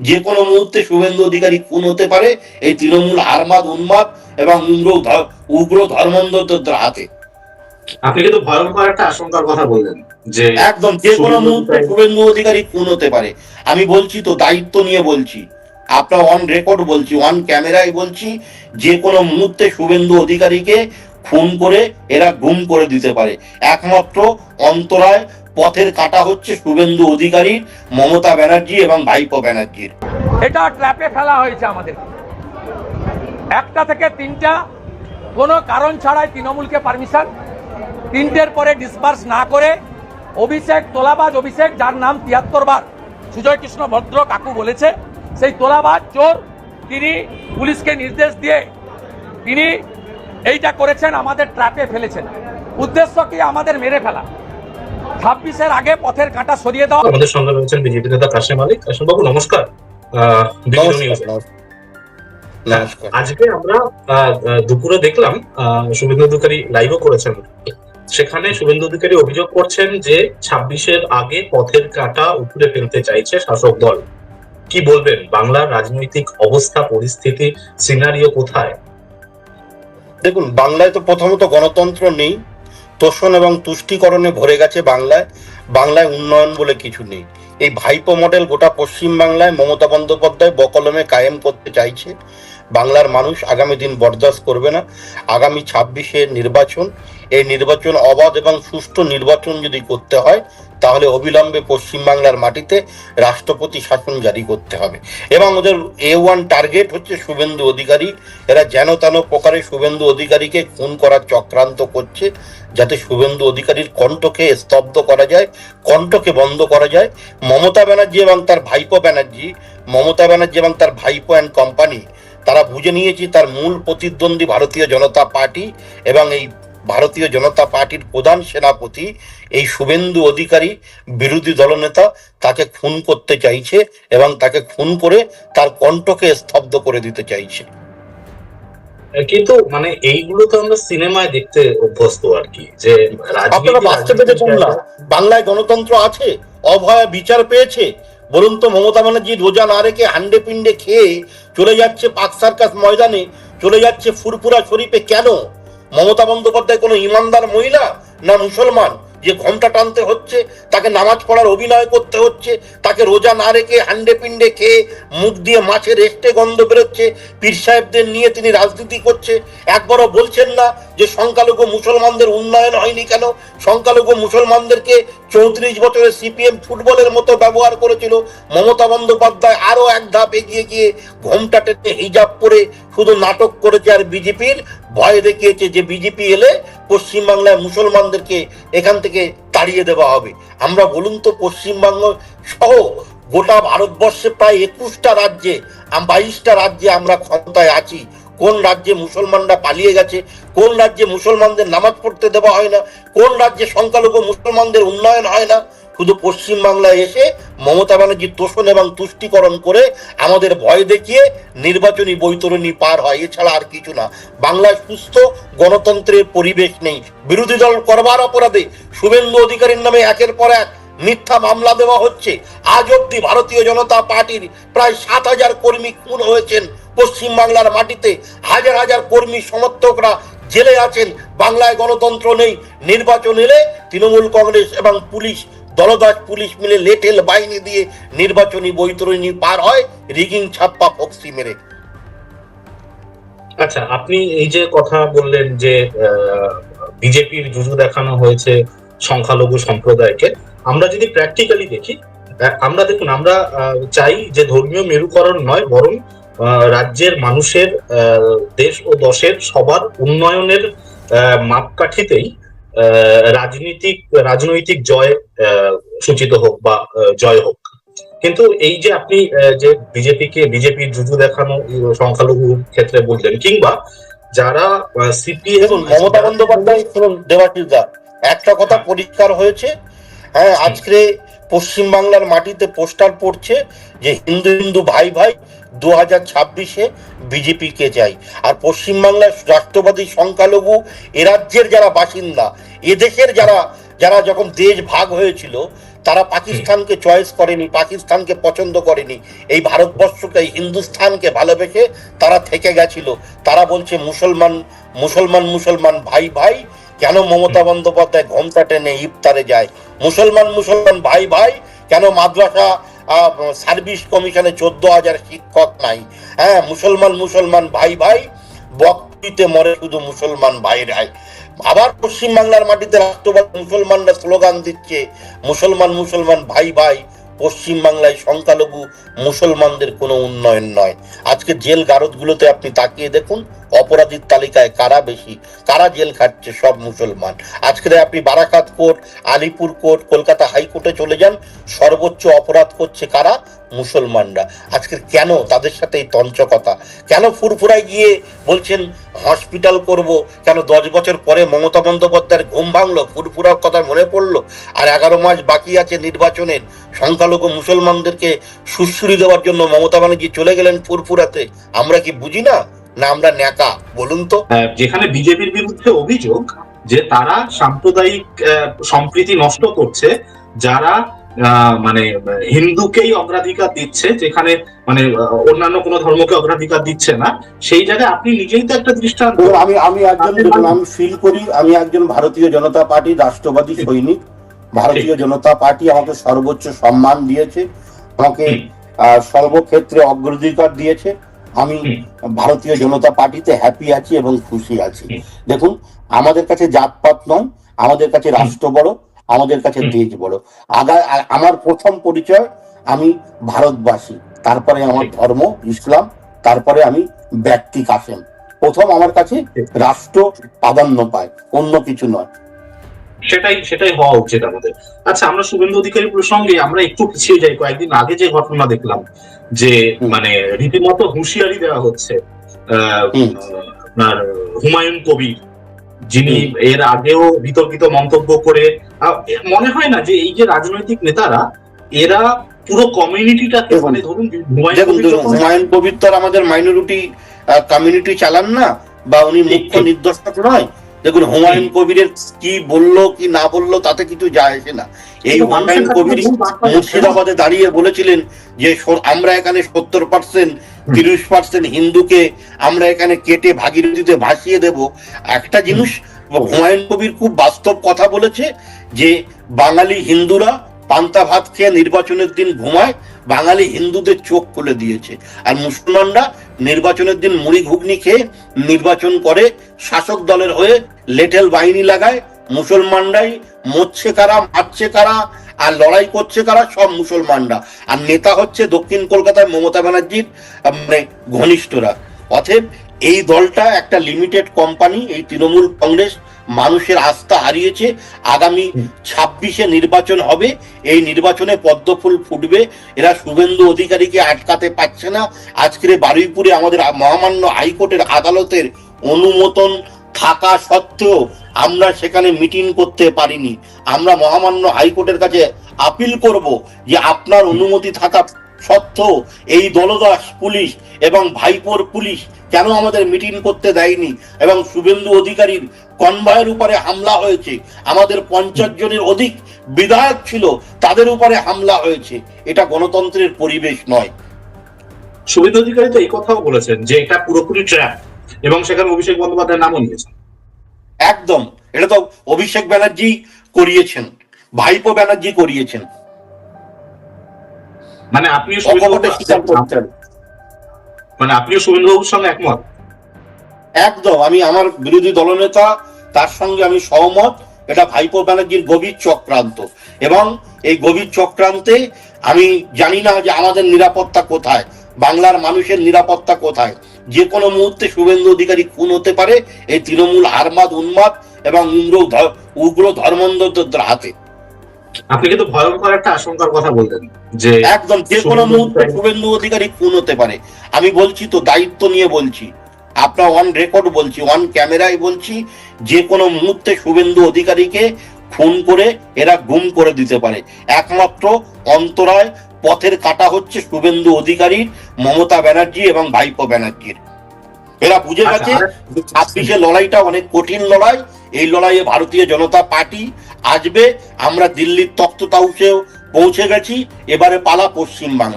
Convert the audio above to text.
যে কোনো মুহূর্তে শুভেন্দু অধিকারী খুন হতে পারে এই তৃণমূল হারমাদ উন্মাদ এবং উগ্র উগ্র ধর্মান্ধদের হাতে। আপনি কিন্তু ভয়ঙ্কর একটা আশঙ্কার কথা বললেন যে একদম যে কোনো মুহূর্তে শুভেন্দু অধিকারী খুন হতে পারে। আমি বলছি তো দায়িত্ব নিয়ে বলছি। আপনার অন রেকর্ড বলছি অন ক্যামেরায় বলছি যে কোনো মুহূর্তে শুভেন্দু অধিকারীকে খুন করে এরা গুম করে দিতে পারে। একমাত্র অন্তরায় পথের কাটা হচ্ছে শুভেন্দু অধিকারী, মমতা ব্যানার্জি এবং ভাইপো ব্যানার্জির। এটা ট্র্যাপে ফেলা হয়েছে আমাদের। একটা থেকে তিনটা, কোনো কারণ ছাড়াই তৃণমূলকে পারমিশন, তিনটের পরে ডিসপার্স না করে অভিষেক তোলাবাজ, অভিষেক যার নাম তিয়াত্তর বার, সুজয় কৃষ্ণ ভদ্র কাকু বলেছে, সেই তোলাবাজ, চোর, তিনি পুলিশকে নির্দেশ দিয়ে তিনি এইটা করেছেন, আমাদের ট্র্যাপে ফেলেছেন। উদ্দেশ্য কি আমাদের মেরে ফেলা? ছাব্বিশের আগে পথের কাঁটা সরিয়ে দেওয়া আমাদের সঙ্গে রয়েছেন বিজেপি নেতা কাশেম আলী কাশেম বাবু নমস্কার। আজকে আমরা দুপুরে দেখলাম শুভেন্দু অধিকারী লাইভও করেছেন। সেখানে শুভেন্দু অধিকারী অভিযোগ করছেন যে ছাব্বিশের আগে পথের কাঁটা উপরে ফেলতে চাইছে শাসক দল। কি বলবেন? বাংলার রাজনৈতিক অবস্থা পরিস্থিতি সিনারিও কোথায়? দেখুন বাংলায় তো প্রথমত গণতন্ত্র নেই। তোষণ এবং তুষ্টিকরণে ভরে গেছে বাংলায়। বাংলায় উন্নয়ন বলে কিছু নেই। এই ভাইপো মডেল গোটা পশ্চিম বাংলায় মমতা বন্দ্যোপাধ্যায় বকলমে কায়েম করতে চাইছে। বাংলার মানুষ আগামী দিন বরদাস্ত করবে না। আগামী ছাব্বিশে নির্বাচন, এই নির্বাচন অবাধ এবং সুষ্ঠু নির্বাচন যদি করতে হয়, তাহলে অবিলম্বে পশ্চিমবাংলার মাটিতে রাষ্ট্রপতি শাসন জারি করতে হবে। এবং ওদের এ ওয়ান টার্গেট হচ্ছে শুভেন্দু অধিকারী। এরা যেন তেন প্রকারে শুভেন্দু অধিকারীকে খুন করার চক্রান্ত করছে, যাতে শুভেন্দু অধিকারীর কণ্ঠকে স্তব্ধ করা যায়, কণ্ঠকে বন্ধ করা যায়। মমতা ব্যানার্জি এবং তার ভাইপো ব্যানার্জি, মমতা ব্যানার্জি এবং তার ভাইপো অ্যান্ড কোম্পানি তারা বুঝে নিয়েছে তার মূল প্রতিদ্বন্দ্বী ভারতীয় জনতা পার্টি এবং এই ভারতীয় জনতা পার্টির প্রধান সেনাপতি এই শুভেন্দু অধিকারী বিরোধী দলনেতা তাকে খুন করতে চাইছে এবং তাকে খুন করে তার কণ্ঠকে স্তব্ধ করে দিতে চাইছে। কিন্তু মানে এইগুলো তো আমরা সিনেমায় দেখতে অভ্যস্ত আর কি যে আপনারা বাস্তবে দেখুন না। বাংলায় গণতন্ত্র আছে অভয়া বিচার পেয়েছে। বলুন তো মমতা ব্যানার্জি রোজা না রেখে হান্ডে পিন্ডে খেয়ে চলে যাচ্ছে পাক সার্কাস ময়দানে, চলে যাচ্ছে ফুরপুরা শরীফে কেন? মমতা বন্দ্যোপাধ্যায় কোনো ইমানদার মহিলা না মুসলমান? যে ঘণ্টা টানতে হচ্ছে, তাকে নামাজ পড়ার অভিনয় করতে হচ্ছে, তাকে রোজা না রেখে হান্ডে পিন্ডে খেয়ে মুখ দিয়ে মাছের রেস্টে গন্ধ বেরোচ্ছে, পীর সাহেবদের নিয়ে তিনি রাজনীতি করছে। একবারও বলছেন না যে সংখ্যালঘু মুসলমানদের উন্নয়ন হয়নি কেন? সংখ্যালঘু মুসলমানদেরকে চৌত্রিশ বছরের সিপিএম ফুটবলের মতো ব্যবহার করেছিল। মমতা বন্দ্যোপাধ্যায় আরও এক ধাপ এগিয়ে গিয়ে ঘোমটা টেনে হিজাব পরে শুধু নাটক করেছে আর বিজেপির। ভয় দেখিয়েছে যে বিজেপি এলে পশ্চিমবাংলায় মুসলমানদেরকে এখান থেকে তাড়িয়ে দেওয়া হবে। আমরা বলুন তো, পশ্চিমবঙ্গ সহ গোটা ভারতবর্ষে প্রায় একুশটা রাজ্যে বাইশটা রাজ্যে আমরা ক্ষমতায় আছি। কোন রাজ্যে মুসলমানরা পালিয়ে গেছে, কোন রাজ্যে মুসলমানদের নামাজ পড়তে দেওয়া হয় না, কোন রাজ্যে সংখ্যালঘু মুসলমানদের উন্নয়ন হয় না শুধু পশ্চিম বাংলায় এসে মমতা ব্যানার্জি তোষণ এবং তুষ্টিকরণ করে আমাদের ভয় দেখিয়ে নির্বাচনী বৈতরণী পার হয়, এছাড়া আর কিছু না। বাংলায় সুস্থ গণতন্ত্রের পরিবেশ নেই। বিরোধী দল করবার অপরাধে শুভেন্দু অধিকারীর নামে একের পর এক মিথ্যা মামলা দেওয়া হচ্ছে। আজ অব্দি ভারতীয় জনতা পার্টির প্রায় সাত হাজার কর্মী খুন হয়েছেন পশ্চিম বাংলার মাটিতে। হাজার হাজার কর্মী সমর্থকরা জেলে আছেন। বাংলায় গণতন্ত্র নেই। নির্বাচন এলে তৃণমূল কংগ্রেস এবং পুলিশ দলদাস পুলিশ মিলে লেটেল বাহিনী দিয়ে নির্বাচনী বৈতরণী পার হয়, রিগিং ছাপ্পা ফক্সি মেরে। আচ্ছা আপনি এই যে কথা বললেন যে বিজেপির জুজু দেখানো হয়েছে সংখ্যালঘু সম্প্রদায়কে, আমরা যদি প্র্যাকটিক্যালি দেখি আমরা দেখুন, আমরা চাই যে ধর্মীয় মেরুকরণ নয়, বরং রাজ্যের মানুষের দেশ ও দশের সবার উন্নয়নের মাপকাঠিতেই রাজনীতিক রাজনৈতিক জয় সূচিত হোক বা জয় হোক। কিন্তু এই যে আপনি যে বিজেপিকে বিজেপির জুজু দেখানো সংখ্যালঘু ক্ষেত্রে বললেন কিংবা যারা সিপিএম মমতা বন্দ্যোপাধ্যায় দেওয়া একটা কথা পরিষ্কার হয়েছে। হ্যাঁ আজকে পশ্চিম বাংলার মাটিতে পোস্টার পড়ছে যে হিন্দু হিন্দু ভাই ভাই দু হাজার ছাব্বিশে বিজেপি কে চাই। আর পশ্চিমবাংলার রাষ্ট্রবাদী সংখ্যালঘু এ রাজ্যের যারা বাসিন্দা এদেশের যারা যারা যখন দেশ ভাগ হয়েছিল তারা পাকিস্তানকে চয়েস করেনি পাকিস্তানকে পছন্দ করেনি। এই ভারতবর্ষকে এই হিন্দুস্থানকে ভালোবেসে তারা থেকে গেছিল। তারা বলছে মুসলমান মুসলমান মুসলমান ভাই ভাই কেন মমতা বন্দ্যোপাধ্যায় ঘোমটা টেনে ইফতারে যায়? মুসলমান মুসলমান, ভাই ভাই, কেন মাদ্রাসা সার্ভিস কমিশনে চোদ্দ হাজার শিক্ষক নাই? হ্যাঁ মুসলমান মুসলমান, ভাই ভাই বকরিতে মরে শুধু মুসলমান ভাইরাই। আবার পশ্চিমবাংলার মাটিতে রাষ্ট্রবাদ মুসলমানরা স্লোগান দিচ্ছে, মুসলমান মুসলমান, ভাই ভাই পশ্চিমবাংলায় সংখ্যালঘু মুসলমানদের কোনো উন্নয়ন নয়। আজকে জেল গারদগুলোতে আপনি তাকিয়ে দেখুন, অপরাধীর তালিকায় কারা বেশি, কারা জেল খাটছে সব মুসলমান। আজকে আপনি বারাকাত কোর্ট, আলিপুর কোর্ট, কলকাতা হাইকোর্টে চলে যান, সর্বোচ্চ অপরাধ করছে কারা? মুসলমানরা। আজকে কেন তাদের সাথে এই তঞ্চকতা কেন ফুরফুরায় গিয়ে বলছেন, হসপিটাল করব কেন দশ বছর পরে মমতা বন্দ্যোপাধ্যায়ের ঘুম ভাঙলো? ফুরফুরার কথা মনে পড়ল? আর এগারো মাস বাকি আছে নির্বাচনের। সংখ্যালঘু মুসলমানদেরকে সুশ্রী দেওয়ার জন্য মমতা ব্যানার্জি চলে গেলেন ফুরফুরাতে আমরা কি বুঝি না? না আমরা ন্যাকা? বলুন তো। যেখানে বিজেপির বিরুদ্ধে অভিযোগ যে তারা সাম্প্রদায়িক সম্প্রীতি নষ্ট করছে যারা আহ, মানে হিন্দুকেই অগ্রাধিকার দিচ্ছে যেখানে মানে আহ, অন্যান্য কোনো ধর্মকে অগ্রাধিকার দিচ্ছে না সেই জায়গায় আপনি নিজেই তো একটা দৃষ্টান্ত আমি আমি একজন আমি ফিল করি আমি একজন ভারতীয় জনতা পার্টি রাষ্ট্রবাদী সৈনিক। ভারতীয় জনতা পার্টি আমাকে সর্বোচ্চ সম্মান দিয়েছে আমাকে সর্বক্ষেত্রে অগ্রাধিকার দিয়েছে। আমি ভারতীয় জনতা পার্টিতে হ্যাপি আছি এবং খুশি আছি। দেখুন আমাদের কাছে জাতপাত নয় আমাদের কাছে রাষ্ট্র বড় আমাদের কাছে দেশ বড়। আগা আমার প্রথম পরিচয় আমি ভারতবাসী। তারপরে আমার ধর্ম ইসলাম তারপরে আমি ব্যক্তি কাসেম। প্রথম আমার কাছে রাষ্ট্র প্রাধান্য পায় অন্য কিছু নয়। সেটাই সেটাই হওয়া উচিত আমাদের। আচ্ছা আমরা শুভেন্দু অধিকারী প্রসঙ্গে আমরা একটু পিছিয়ে যাই। কয়েকদিন আগে যে ঘটনা দেখলাম যে মানে রীতিমতো হুঁশিয়ারি দেওয়া হচ্ছে আপনার হুমায়ুন কবির যিনি এর আগেও বিতর্কিত মন্তব্য করে আহ, মনে হয় না যে এই যে রাজনৈতিক নেতারা এরা পুরো কমিউনিটিটাকে মানে ধরুন হুমায়ুন কবির তো আমাদের মাইনরিটি কমিউনিটি চালান না বা উনি মুখ্য নির্দেশক নয় দেখুন হুমায়ুন কবিরের কি বলল কি না বলল তাতে কিছু যায় আসে না। এই হুমায়ুন কবির। মুর্শিদাবাদে দাঁড়িয়ে বলেছিলেন যে আমরা এখানে সত্তর পার্সেন্ট তিরিশ পার্সেন্ট হিন্দুকে আমরা এখানে কেটে ভাগীরথীতে ভাসিয়ে দেব। একটা জিনিস হুমায়ুন কবির খুব বাস্তব কথা বলেছে যে বাঙালি হিন্দুরা পান্তা ভাত খেয়ে নির্বাচনের দিন ঘুমায় বাঙালি হিন্দুদের চোখ খুলে দিয়েছে। আর মুসলমানরা নির্বাচনের দিন মুড়ি ঘুগনি খেয়ে নির্বাচন করে শাসক দলের হয়ে লেটেল বাহিনী লাগায়। মুসলমানরাই মরছে কারা, মারছে কারা, আর লড়াই করছে কারা, সব মুসলমানরা। আর নেতা হচ্ছে দক্ষিণ কলকাতায় মমতা ব্যানার্জির মানে ঘনিষ্ঠরা। অতএব এই দলটা একটা লিমিটেড কোম্পানি এই তৃণমূল কংগ্রেস মানুষের আস্থা হারিয়েছে। আগামী ছাব্বিশে নির্বাচন হবে। এই নির্বাচনে পদ্মফুল ফুটবে। এরা শুভেন্দু অধিকারীকে আটকাতে পারছে না। আজকের বারুইপুরে আমাদের মহামান্য হাইকোর্টের আদালতের অনুমোদন থাকা সত্ত্বেও আমরা সেখানে মিটিং করতে পারিনি। আমরা মহামান্য হাইকোর্টের কাছে আপিল করব যে আপনার অনুমতি থাকা সত্ত্বেও এই দলদাস পুলিশ এবং ভাইপোর পুলিশ কেন আমাদের মিটিং করতে দেয়নি? এবং শুভেন্দু অধিকারীর কনভয়ের উপরে হামলা হয়েছে। আমাদের পঞ্চাশ জনের অধিক বিধায়ক ছিল তাদের উপরে হামলা হয়েছে। এটা গণতন্ত্রের পরিবেশ নয়। শুভেন্দু অধিকারী তো এই কথাও বলেছেন যে এটা পুরোপুরি ট্র্যাপ এবং সেখানে অভিষেক বন্দ্যোপাধ্যায়ের নামও নিয়েছেন। একদম। এটা তো অভিষেক ব্যানার্জি করিয়েছেন। ভাইপো ব্যানার্জি করিয়েছেন। মানে আপনিও মানে আপনিও শুভেন্দুবাবুর সঙ্গে একমত? একদম আমি আমার বিরোধী দলনেতা তার সঙ্গে আমি সহমত। এটা ভাইপো ব্যানার্জির গভীর চক্রান্ত। এবং এই গভীর চক্রান্তে আমি জানি না যে আমাদের নিরাপত্তা কোথায় বাংলার মানুষের নিরাপত্তা কোথায়। যে কোনো মুহূর্তে শুভেন্দু অধিকারী খুন হতে পারে এই তৃণমূল হারমাদ উন্মাদ এবং উগ্র উগ্র ধর্মান্ধদের হাতে। আপনি কিন্তু ভয়ঙ্কর একটা আশঙ্কার কথা বললেন যে একদম যে কোনো মুহূর্তে শুভেন্দু অধিকারী খুন হতে পারে। আমি বলছি তো দায়িত্ব নিয়ে বলছি। আপনার অন রেকর্ড বলছি অন ক্যামেরায় বলছি যে কোনো মুহূর্তে শুভেন্দু অধিকারীকে খুন করে এরা গুম করে দিতে পারে। একমাত্র অন্তরায় পথের কাটা হচ্ছে শুভেন্দু অধিকারীর মমতা ব্যানার্জি এবং ভাইপো ব্যানার্জির। এরা বুঝে আচ্ছা, গেছে যে ছাব্বিশে লড়াইটা অনেক কঠিন লড়াই এই লড়াইয়ে ভারতীয় জনতা পার্টি আসবে আমরা দিল্লির তক্ততাউসেও পৌঁছে গেছি এবারে পালা পশ্চিমবাংলা